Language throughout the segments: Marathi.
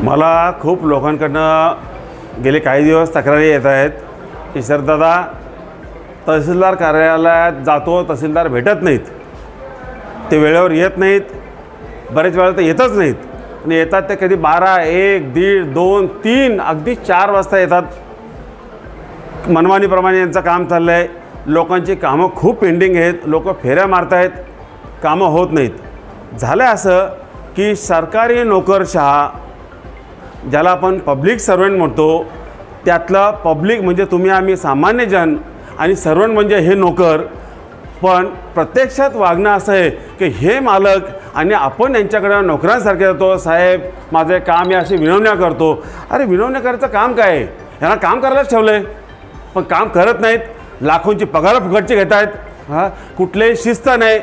मला खूप लोकांकडनं गेले काही दिवस तक्रारी येत आहेत की सरदादा तहसीलदार कार्यालयात जातो तहसीलदार भेटत नाहीत. ते वेळेवर येत नाहीत. बरेच वेळा तर येतच नाहीत. आणि येतात ते कधी बारा एक दीड दोन तीन अगदी चार वाजता येतात. मनमानीप्रमाणे यांचं काम चाललं आहे लोकांची कामं खूप पेंडिंग आहेत. लोक फेऱ्या मारत आहेत कामं होत नाहीत. झालं असं की सरकारी नोकरशहा ज्याला आपण पब्लिक सर्वंट म्हणतो त्यातलं पब्लिक म्हणजे तुम्ही आम्ही सामान्यजन आणि सर्वंट म्हणजे हे नोकर. पण प्रत्यक्षात वागणं असं आहे की हे मालक आणि आपण यांच्याकडं नोकरांसारखे जातो साहेब माझं काम या अशी विनवण्या करतो. अरे विनवण्या करायचं काम काय? आहे यांना काम करायलाच ठेवलं आहे पण काम करत नाहीत. लाखोंची पगार फुकटची घेत आहेत हां? कुठलेही शिस्त नाही.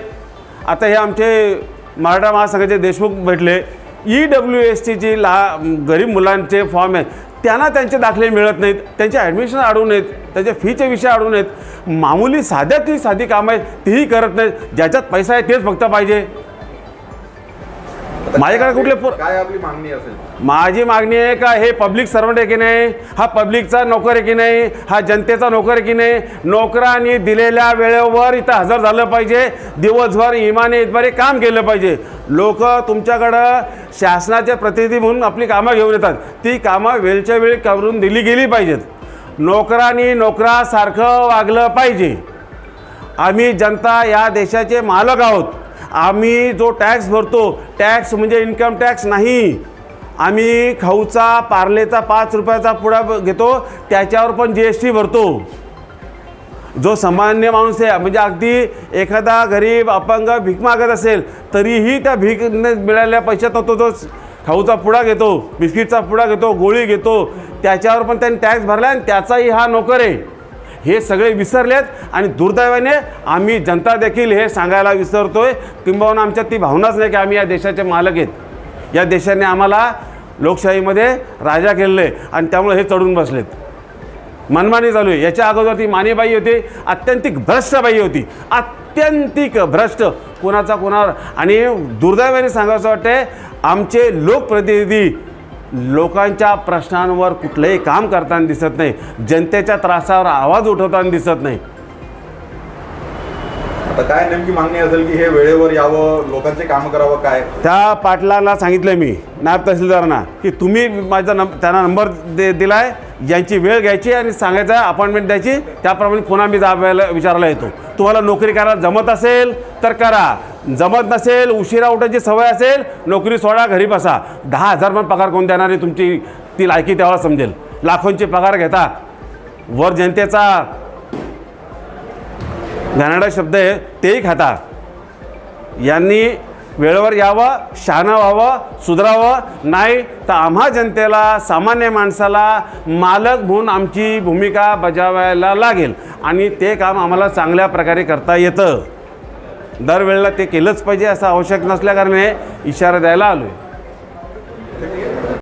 आता हे आमचे मराठा महासंघाचे देशमुख भेटले. ई डब्ल्यू एस टीची ला गरीब मुलांचे फॉर्म आहेत त्यांना त्यांचे दाखले मिळत नाहीत त्यांचे ॲडमिशन अडवून आहेत त्यांच्या फीचे विषय अडवून आहेत मामूली साध्या ती साधी कामं आहेत तीही करत नाहीत. ज्याच्यात पैसा आहे तेच फक्त पाहिजे. माझ्याकडे कुठले पुर- काय आपली मागणी असेल? माझी मागणी आहे का हे पब्लिक सर्वंट आहे की नाही? हा पब्लिकचा नोकर आहे की नाही? हा जनतेचा नोकर आहे की नाही? नोकरांनी दिलेल्या वेळेवर इथं हजर झालं पाहिजे. दिवसभर इमाने इतबारे काम केलं पाहिजे. लोक तुमच्याकडं शासनाचे प्रतिनिधी म्हणून आपली कामं घेऊन येतात. ती कामं वेळच्या वेळी करून दिली गेली पाहिजेत. नोकरांनी नोकरासारखं वागलं पाहिजे. आम्ही जनता या देशाचे मालक आहोत. आम्ही जो टॅक्स भरतो टॅक्स म्हणजे इन्कम टॅक्स नाही. आम्ही खाऊचा पार्लेचा पाच रुपयाचा पुडा घेतो त्याच्यावर पण जी एस टी भरतो. जो सामान्य माणूस आहे म्हणजे अगदी एखादा गरीब अपंग भीक मागत असेल तरीही त्या भीक मिळालेल्या पैशात तो जो खाऊचा पुडा घेतो बिस्किटचा पुडा घेतो गोळी घेतो त्याच्यावर पण त्यांनी टॅक्स भरला आणि त्याचाही हा नोकर आहे. हे सगळे विसरलेत आणि दुर्दैवाने आम्ही जनता देखील हे सांगायला विसरतो आहे किंबहुना आमच्यात ती भावनाच नाही की आम्ही या देशाचे मालक आहेत. या देशाने आम्हाला लोकशाहीमध्ये राजा केलेलं आहे आणि त्यामुळे हे चढून बसलेत. मनमानी चालू आहे. याच्या अगोदर ती मानेबाई होती अत्यंतिक भ्रष्टबाई होती. अत्यंतिक भ्रष्ट कोणाचा कोणावर. आणि दुर्दैवाने सांगायचं वाटते आमचे लोकप्रतिनिधी लोकांच्या प्रश्नांवर कुठलंही काम करताना दिसत नाही. जनतेच्या त्रासावर आवाज उठवताना दिसत नाही. आता काय नेमकी मागणी असेल की हे वेळेवर यावं लोकांचे काम करावं काय? त्या पाटलाला सांगितलं मी नायब तहसीलदारांना की तुम्ही माझा नंब त्यांना नंबर दे दिला आहे यांची वेळ घ्यायची आणि सांगायचं अपॉइंटमेंट द्यायची त्याप्रमाणे पुन्हा मी जायला विचारायला येतो. तुम्हाला नोकरी करायला जमत असेल तर करा. जमत नसेल उशिरा उठायची सवय असेल नोकरी सोडा घरी बसा. दहा हजार पण पगार कोण देणार आहे तुमची? ती लायकी तेव्हा समजेल. लाखोंचे पगार घेता. वर जनतेचा घाणेरडा शब्द आहे तेही खाता. यांनी वेळेवर यावं शहाणं व्हावं सुधरावं. नाही तर आम्हा जनतेला सामान्य माणसाला मालक म्हणून आमची भूमिका बजावायला लागेल. आणि ते काम आम्हाला चांगल्या प्रकारे करता येतं. दरवेळेला ते केलंच पाहिजे असं आवश्यक नसल्याकारणे इशारा द्यायला आलो आहे